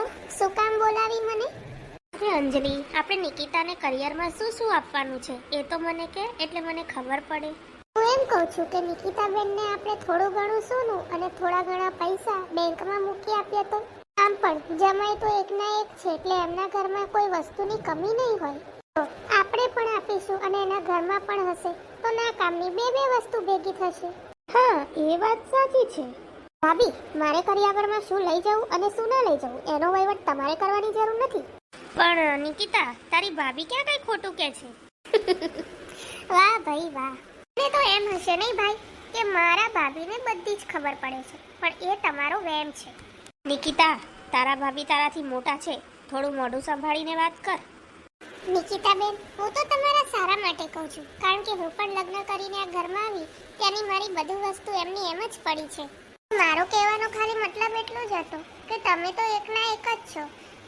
બોલો શું કામ બોલાવી મને? અરે અંજલિ આપણે નિકિતાને કરિયરમાં શું શું આપવાનું છે? એ તો મને કે એટલે મને ખબર પડે. હું એમ કહું છું કે નિકિતાબેનને આપણે થોડું ઘણું સોનું અને થોડા ઘણા પૈસા બેંકમાં મૂકી આપીએ તો? આમ પણ જમાય તો એકના એક છે એટલે એમના ઘરમાં કોઈ વસ્તુની કમી નહીં હોય. તો આપણે પણ આપીશું અને એના ઘરમાં પણ હશે. તો ના કામની બે બે વસ્તુ ભેગી થશે. હા એ વાત સાચી છે. ભાભી મારે કરિયાવરમાં શું લઈ જવું અને શું ના લઈ જવું એનો વહીવટ તમારે કરવાની જરૂર નથી. પણ નિકિતા તારી ભાભી ક્યાં કઈ ખોટું કે છે? વાહ ભાઈ વાહ. ને તો એમ હશે નહીં ભાઈ કે મારા ભાભીને બધી જ ખબર પડે છે પણ એ તમારો વેમ છે. નિકિતા તારા ભાભી તારાથી મોટા છે થોડું મોઢું સંભાળીને વાત કર. નિકિતાબેન હું તો તમારા સારા માટે કહું છું કારણ કે હું પણ લગ્ન કરીને આ ઘરમાં આવી ત્યાંની મારી બધું વસ્તુ એમની એમ જ પડી છે. મારો કહેવાનો ખાલી મતલબ એટલો જ હતો કે તમે તો એકના એક જ છો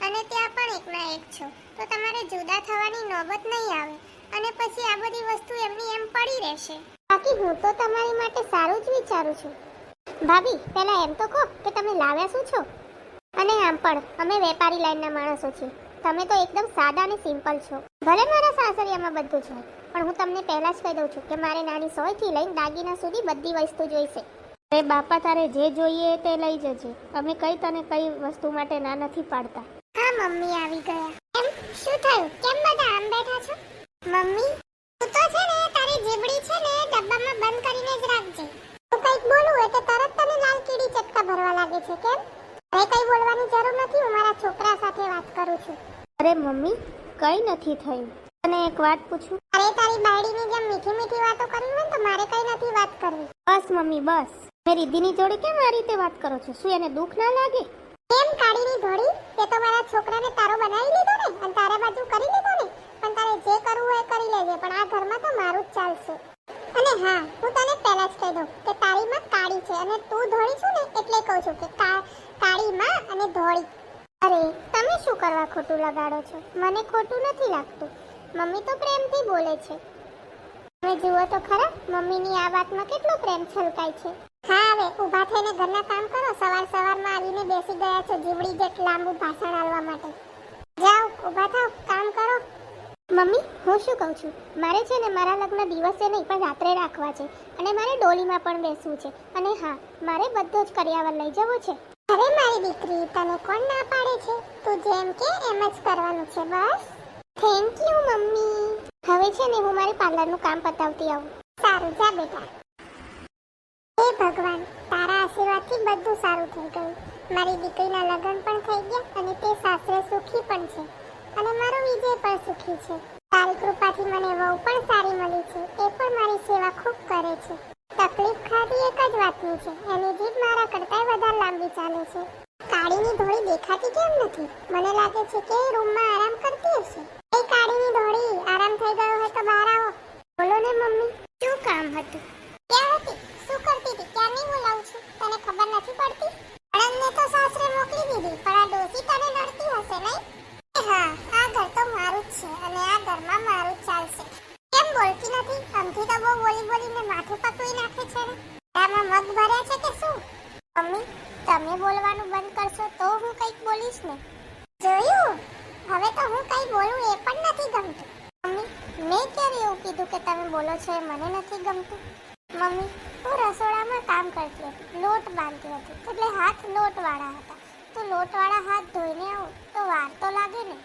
અને ત્યાં પણ એકના એક છો. તો તમારે જુદા થવાની નોબત નહીં આવે અને પછી આ બધી વસ્તુ એમની એમ પડી રહેશે. બાકી હું તો તમારી માટે સારું જ વિચારું છું. ભાભી, પહેલાં એમ તો કહો કે તમે લાવ્યા શું છો? અને આમ પણ, અમે વેપારી લાઈનના માણસો છીએ. તમે તો એકદમ સાદા અને સિમ્પલ છો. ભલે મારા સાસરિયામાં બધું છે પણ હું તમને પહેલાં જ કહી દઉં છું કે મારે નાની સોયથી લઈને દાગીના સુધી બધી વસ્તુ જોઈશે. અરે બાપા તારે જે જોઈએ તે લઈ જજે. અમે કઈ તને કઈ વસ્તુ માટે ના નથી પાડતા. હા મમ્મી આવી ગયા. એમ? શું થયું? કેમ બધા આમ બેઠા છો? મમ્મી તું તો છે ને તારી જીબડી છે ને ડબ્બામાં બંધ કરીને જ રાખજે. તું કંઈક બોલું એટલે તરત તને લાલ કીડી ચટકા ભરવા લાગે છે કેમ? હવે કઈ બોલવાની જરૂર નથી હું મારા છોકરા સાથે વાત કરું છું. અરે મમ્મી કઈ નથી થયું. તને એક વાત પૂછું? અરે તારી બાયડીની જેમ મીઠી મીઠી વાતો કરવી હોય તો મારે કઈ નથી વાત કરવી. બસ મમ્મી બસ. મેં રિદ્ધિની જોડે કેમ આ રીતે વાત કરો છો? શું એને દુઃખ ના લાગે? કેમ કાળીની ધોળી? તે તો મારા છોકરાને તારો બનાવી લીધો ને અને તારા બાજુ કરી લીધો ને પણ તારે જે કરવું હોય કરી લેજે પણ આ ઘરમાં તો મારું જ ચાલશે. અને હા હું તને પહેલા જ કહી દઉં કે તારી માં કાળી છે અને તું ધોળી છું ને એટલે કહું છું કે કા- કાળી માં અને ધોળી. અરે તમે શું કરવા ખોટું લગાડો છો? મને ખોટું નથી લાગતું. મમ્મી તો પ્રેમથી બોલે છે. તમે જુઓ તો ખરા મમ્મીની આ વાતમાં કેટલો પ્રેમ છલકાય છે. હા, હવે ઊભા થઈને ઘરના કામ કરો. સવાર સવારમાં આવીને બેસી ગયા છો જીવડી જેટ લાંબુ ભાષણ આલવા માટે. જાઓ, ઊભા થાવ કામ કરો. મમ્મી, હું શું કહું છું? મારે છે ને મારા લગ્ન દિવસે નહીં, પણ રાત્રે રાખવા છે. અને મારે ડોલીમાં પણ બેસવું છે. અને હા, મારે બધો જ કરિયાવર લઈ જવો છે. અરે મારી દીકરી, તને કોણ ના પાડે છે? તું જેમ કે એમ જ કરવાનું છે, બસ. Thank you mummy. હવે છે ને હું મારી પાર્લરનું કામ પતાવતી આવું. સારું, જા બેટા. હે ભગવાન, તારા આશીર્વાદથી બધું સારું થઈ ગયું. મારી દીકરીના લગ્ન પણ થઈ ગયા અને તે સાસરે સુખી પણ છે. અને મારો વિજય પણ સુખી છે. તારી કૃપાથી મને વહુ પણ સારી મળી છે. એ પણ મારી સેવા ખૂબ કરે છે. તકલીફ ખાલી એક જ વાતની છે. એની જીભ મારા કરતાંય વધારે લાંબી ચાલે છે. કાળીની ધોળી દેખાતી કેમ નથી? મને લાગે છે કે એ રૂમમાં આરામ કરતી હશે. એ કાળીની ધોળી આરામ થઈ ગયો હોય તો બહાર આવો. બોલો ને મમ્મી, શું કામ હતું? ક્યાં હતી? શું કરતી હતી? ક્યારની બોલાવું છું? તને ખબર નથી પડતી? અણંદને તો સાસરે મોકલી દીધી, પણ આ ડોસી તને નડતી હશે નહીં? હા, આ ઘર તો મારું જ છે અને આ ઘરમાં મારું જ ચાલશે. કેમ બોલતી નથી? અમથી તો બહુ બોલી બોલીને માથું પકવી નાખે છે ને? આમાં મગ ભર્યા છે કે શું? મમ્મી, તમે બોલવાનું બંધ કરશો તો હું કંઈક બોલીશ ને? જોયું? હવે તો હું કંઈ બોલું એ પણ નથી ગમતું. મમ્મી, મેં ક્યારે એવું કીધું કે તમે બોલો છો એ મને નથી ગમતું? મમ્મી હું રસોડામાં કામ કરતી હતી, લોટ બાંધતી હતી, એટલે હાથ લોટવાળા હતા. તો લોટવાળા હાથ ધોઈને આવું, તો વાર તો લાગે ને.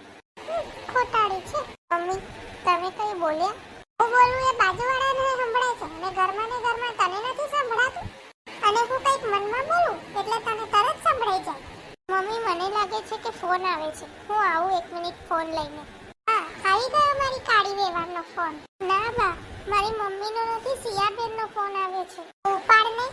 ખોટાડી છે. મમ્મી, તમે કઈ બોલ્યા? હું બોલું એ બાજુવાળાને સંભળાય છે, અને ઘરમાં ને ઘરમાં તને નથી સંભળાતું? અને હું કંઈક મનમાં બોલું, એટલે તને તરત સંભળાઈ જાય. મમ્મી, મને લાગે છે કે ફોન આવે છે. હું આવું એક મિનિટ ફોન લઈને. હા, આવી ગયો મારી કાળી વેવારનો ફોન. ના બા મારી મમ્મીનો નથી, સિયાબેનનો ફોન આવ્યો છે. ઉપાડ ને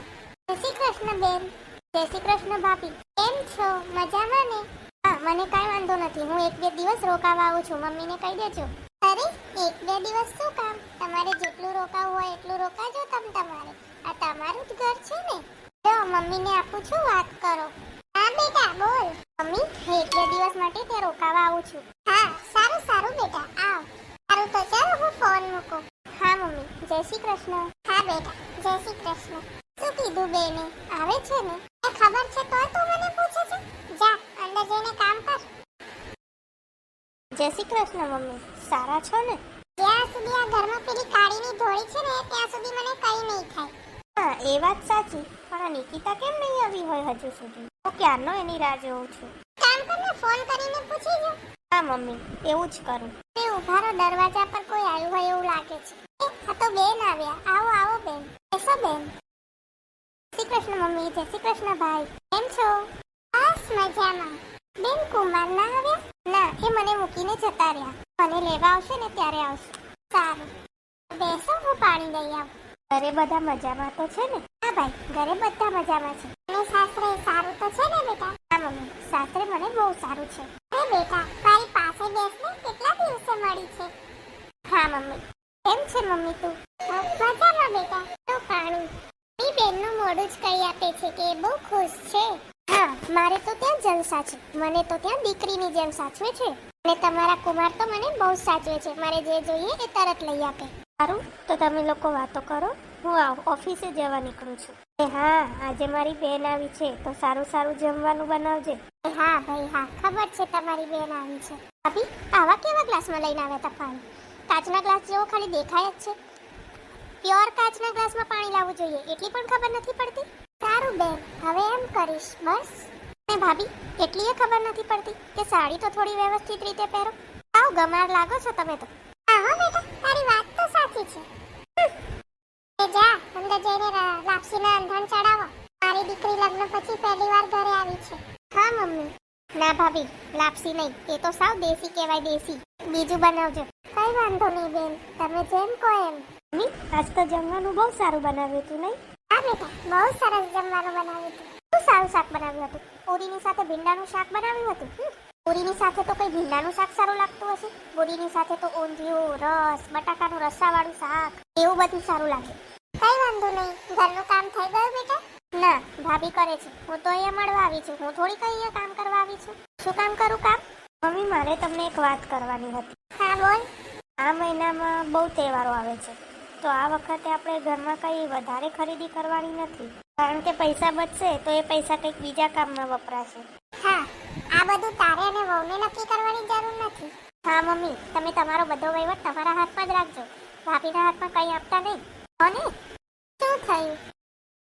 જય શ્રી કૃષ્ણ બેન. જય શ્રી કૃષ્ણ ભાભી. કેમ છો? મજામાં ને? હા, મને કાંઈ વાંધો નથી. હું એક બે દિવસ રોકાવા આવું છું. મમ્મીને કહી દેજો. અરે, એક બે દિવસ શું કામ? તમારે જેટલું રોકાવું હોય એટલું રોકાજો તમે તમારે. આ તમારું જ ઘર છે ને? જો, મમ્મીને આપું છું, વાત કરો. હા, બેટા, બોલ. મમ્મી, હું એક બે દિવસ માટે ત્યાં રોકાવા આવું છું. હા, સારું સારું, બેટા. આવ. સારું, તો ચાલો હું ફોન મૂકું. જય શ્રી કૃષ્ણ. હા બેટા, જય શ્રી કૃષ્ણ. શું કીધું બેને? આવે છે ને? એ ખબર છે તો તું મને પૂછે છે? જા, અંદર જઈને કામ કર. જય શ્રી કૃષ્ણ, મમ્મી. સારા છો ને? જ્યાં સુધી આ ઘરમાં પેલી કાળીની ધોળી છે ને, ત્યાં સુધી મને કઈ નહીં થાય. હા, એ વાત સાચી. પણ નિકિતા કેમ નહીં આવી હોય હજુ સુધી? હું ક્યારનો એની રાહ જોઉં છું? કામ કરને ફોન કરીને પૂછી જો હા, મમ્મી. એવું જ કરું. તે ઉભારો દરવાજા પર કોઈ આવ્યું હોય એવું લાગે છે. તો બેન આવ્યા. આવો આવો બેન. બેસો બેન. શ્રી કૃષ્ણ મમ્મી, જય શ્રી કૃષ્ણ ભાઈ. કેમ છો? બસ મજામાં. બેન કુમાર ના આવ્યા? ના, એ મને મૂકીને જતા રહ્યા. મને લેવા આવશે ને ત્યારે આવશે. સારું. બેસો, હું પાણી લઈ આવું. ઘરે બધા મજામાં તો છે ને? હા ભાઈ, ઘરે બધા મજામાં છે. અને સાસરે સારું તો છે ને બેટા? હા મમ્મી, સાસરે મને બહુ સારું છે અરે બેટા તારી પાસે બેસને કેટલા દિવસે મળી છે હા મમ્મી કેમ છે મમ્મી તું મજામાં બેટા તો પાણી એ બેનનું મોઢું જ કહી આપે છે કે એ બહુ ખુશ છે હા મારે તો ત્યાં જલસા છે મને તો ત્યાં દીકરીની જેમ સાચવે છે? અને તમારા કુમાર તો મને બહુ સાચવે છે. મારે જે જોઈએ એ તરત લઈ આપે. સારું, તો તમે લોકો વાતો કરો. હું આવ, ઓફિસે જવા નીકળું છું. એ હા, આજે મારી બેન આવી છે, તો સારું સારું જમવાનું બનાવજે. હા ભાઈ, હા. ખબર છે તમારી બેન આવી છે. ભાભી, આવા કેવા ગ્લાસમાં લઈને આવ્યા હતા પાણી? કાચના ગ્લાસ જેવો ખાલી દેખાય જ છે. પ્યોર કાચના ગ્લાસમાં પાણી લાવવું જોઈએ, એટલી પણ ખબર નથી પડતી? સારું બેન, હવે એમ કરીશ, બસ. ભાભી એટલી એ ખબર નથી પડતી કે સાડી તો થોડી વ્યવસ્થિત રીતે પહેરો. આવ ગમાર લાગો છો તમે તો. હા બેટા તારી વાત તો સાચી છે. એ જા અંદર જઈને લાપસીના અંધાણ ચડાવો. મારી દીકરી લગ્ન પછી પહેલી વાર ઘરે આવી છે. હા મમ્મી. ના ભાભી લાપસી નહીં. એ તો સાવ દેશી કહેવાય દેશી. બીજું બનાવજો. કઈ વાંધો નહીં બેન તમે જેમ કહો એમ. મમ્મી આજ તો જમવાનું બહુ સારું બનાવ્યું હતું નહીં? હા બેટા બહુ સરસ જમવાનું બનાવ્યું હતું શું સારું શાક બનાવ્યું હતું? પૂરીની સાથે ભીંડાનું શાક બનાવ્યું હતું. પૂરીની સાથે તો કંઈ ભીંડાનું શાક સારું લાગતું હશે? પૂરીની સાથે તો ઊંધિયું રસ બટાકાનું રસ્સાવાળું શાક એવું બધું સારું લાગે. કઈ વાંધો નહીં. ઘરનું કામ થઈ ગયું બેટા? ના ભાભી કરે છે. હું તો અહીંયા મળવા આવી છું. હું થોડી કઈ અહીંયા કામ કરવા આવી છું. શું કામ કરું કામ? મમ્મી મારે તમને એક વાત કરવાની હતી. હા બોલ. આ મહિનામાં બહુ તહેવારો આવે છે. તો આ વખતે આપણે ઘરમાં કંઈ વધારે ખરીદી કરવાની નથી. કારણ કે પૈસા બચશે તો એ પૈસા કંઈક બીજા કામમાં વપરાશે. હા આ બધું તારે અને વહુને નક્કી કરવાની જરૂર નથી. હા મમ્મી તમે તમારો બધો વહીવટ તમારા હાથમાં જ રાખજો. ભાભીના હાથમાં કંઈ આપતા નહીં. હો ને શું થયું?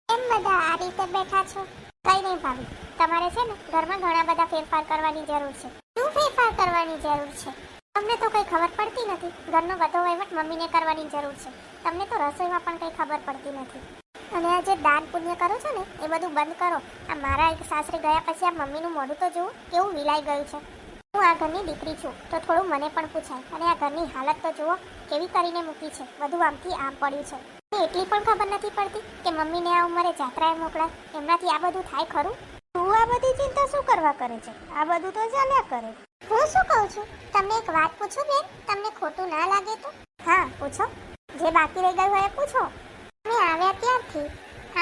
એમ બધા આ રીતે બેઠા છો? કંઈ નહીં ભાભી. તમારે છે ને ઘરમાં ઘણા બધા ફેરફાર કરવાની જરૂર છે. શું ફેરફાર કરવાની જરૂર છે? તમને તો કંઈ ખબર પડતી નથી. ઘરનો બધો વહીવટ મમ્મીને કરવાની જરૂર છે. તમને તો રસોઈમાં પણ કંઈ ખબર પડતી નથી. અને આ જે દાન પુણ્ય કરો છો ને, એ બધું બંધ કરો. આ મારા એક સાસરે ગયા પછી આ મમ્મીનું મોઢું તો જુઓ કેવું વિલાઈ ગયું છે. હું આ ઘરની દીકરી છું, તો થોડું મને પણ પૂછાય. અને આ ઘરની હાલત તો જુઓ, કેવી કરીને મૂકી છે. બધું આમથી આમ પડ્યું છે. એટલી પણ ખબર નથી પડતી કે મમ્મીને આ ઉંમરે જાત્રાએ મોકલાય. એમનાથી આ બધું થાય ખરું? તું આ બધી ચિંતા શું કરવા કરે છે? આ બધું તો ચાલ્યા કરે. શું કહું છું? તમને એક વાત પૂછું બેન? તમને ખોટું ના લાગે તો? હા, પૂછો. જે બાકી રહી ગયું હોય પૂછો. તમે આવ્યા ત્યારથી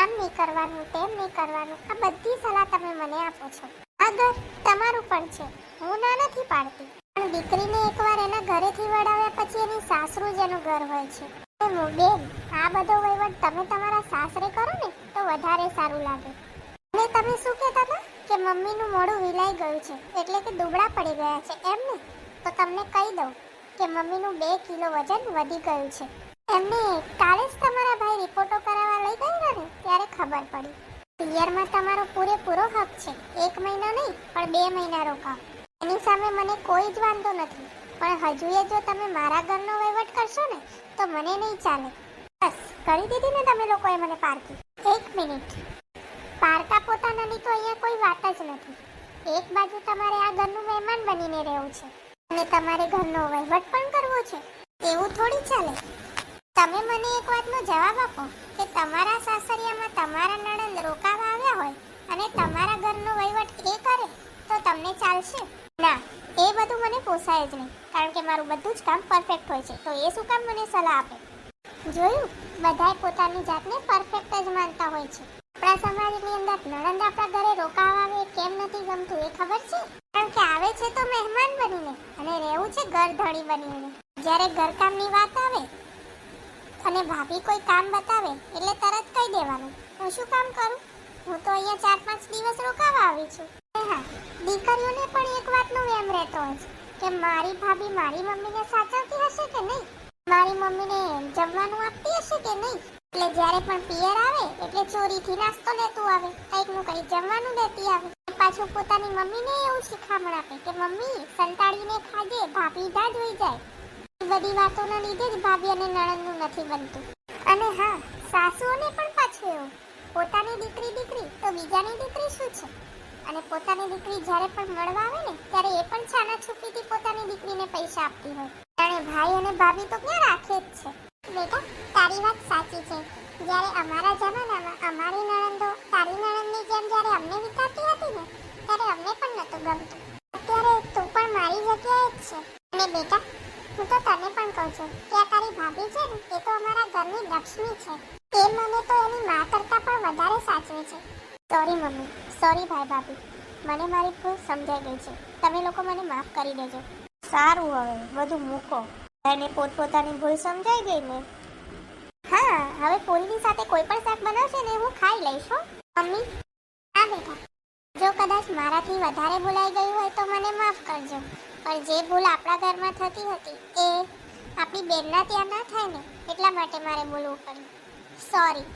આમ નહીં કરવાનું, તેમ નહીં કરવાનું, આ બધી સલાહ તમે મને આપો છો. આ તમારું પણ છે, હું ના નથી પાડતી. પણ દીકરીને એકવાર એના ઘરેથી વડાવ્યા પછી એની સાસરું જ એનું ઘર હોય છે. બેન, આ બધો વહીવટ તમે તમારા સાસરે કરો ને, તો વધારે સારું લાગે. અને તમે શું કહેતા હતા? કે મમ્મીનું મોઢું વિલાઈ ગયું છે, એટલે કે દુબળા પડી ગયા છે, એમ ને? તો તમને કહી દઉં કે મમ્મીનું બે કિલો વજન વધી ગયું છે. એમને કાલે જ તમારા ભાઈ રિપોર્ટો કરાવવા લઈ ગયેલા ને, ત્યારે ખબર પડી. પિયરમાં તમારો પૂરેપૂરો હક છે, એક મહિનો નહીં, પણ બે મહિના રોકાવ. એની સામે મને કોઈ જ વાંધો નથી, પણ હજુ એ જો તમે મારા ઘરનો વહીવટ કરશો ને, તો મને નહીં ચાલે. બસ, કરી દીધી ને તમે લોકોએ મને પારકી એક મિનિટ. પારકા પોતાનાની તો અહીંયા કોઈ વાત જ નથી. એક બાજુ તમારે આ ઘરનું મહેમાન બનીને રહેવું છે. અને તમારે ઘરનો વહીવટ પણ કરવો છે. એવું થોડી ચાલે. તમે મને એક વાતનો જવાબ આપો કે તમારા સાસરિયામાં તમારા નણંદ રોકાવા આવ્યા હોય અને તમારા ઘરનો વહીવટ એ કરે તો તમને ચાલશે? ના, એ બધું મને પોસાય જ નહીં, કારણ કે મારું બધું જ કામ પરફેક્ટ હોય છે. તો એ શું કામ મને સલાહ આપે? જોયું? બધાય પોતાની જાતને પરફેક્ટ જ માનતા હોય છે. આપણા સમાજની અંદર નણંદ આપણા ઘરે રોકાવા આવે કેમ નથી ગમતું એ ખબર છે? કારણ કે આવે છે તો મહેમાન બનીને અને રહેવું છે ઘર ધણી બનીને. જ્યારે ઘરકામની વાત આવે અને ભાભી કોઈ કામ બતાવે એટલે તરત કહી દેવાનું. હું શું કામ કરું? હું તો અહીંયા ચાર પાંચ દિવસ રોકાવા આવી છું. હા, દીકરીઓને પણ એક વાતનો વેમ રહેતો હોય છે કે મારી ભાભી મારી મમ્મીને સાચવતી હશે કે નહીં? મારી મમ્મીને જમવાનું આપતી હશે કે નહીં? એટલે જ્યારે પણ પિયર આવે, એટલે ચોરીથી નાસ્તો લેતું આવે. કંઈકનું કંઈક જમવાનું લેતી આવે. પાછું પોતાની મમ્મીને એવું શિખામણ આપે કે, મમ્મી, સંતાડીને ખાજે, ભાભી ના જોઈ જાય. બધી વાતોના લીધે જ ભાભી અને નણંદનું નથી બનતું. અને હા, સાસુઓને પણ પાછું એવું. પોતાની દીકરી દીકરી, તો બીજાની દીકરી શું છે? અને પોતાની દીકરી જ્યારે પણ મળવા આવે ને, ત્યારે એ પણ છાના છુપીથી પોતાની દીકરીને પૈસા આપતી હોય. અને ભાઈ અને ભાભી તો ક્યાં રાખે જ છે? બેટા તારી વાત સાચી છે. જ્યારે અમારા જમાનામાં અમારી નણંદો તારી નણંદની જેમ જ્યારે અમને વિતાતી હતી ને, ત્યારે અમને પણ નહોતું ગમતું. અત્યારે તું પણ મારી જગ્યાએ જ છે. અને બેટા, હું તો તને પણ કહું છું કે આ તારી ભાભી છે ને, એ તો અમારા ઘરની લક્ષ્મી છે. એ મને તો એની મા કરતાં પણ વધારે સાચવે છે. Sorry mummy. સોરી ભાઈ ભાભી. મને મારી ભૂલ સમજાઈ ગઈ છે. તમે લોકો મને માફ કરી દેજો. સારું હવે, બધું મૂકો. એને પોતપોતાની ભૂલ સમજાઈ ગઈ ને? હા, હવે પૂરીની સાથે કોઈ પણ શાક બનાવશે ને હું ખાઈ લઈશ મમ્મી હા બેટા. જો કદાચ મારાથી વધારે ભૂલાઈ ગયું હોય તો મને માફ કરજો. પણ જે ભૂલ આપણા ઘરમાં થતી હતી એ આપણી બેનના ત્યાં ના થાય ને, એટલા માટે મારે બોલવું પડ્યું. સોરી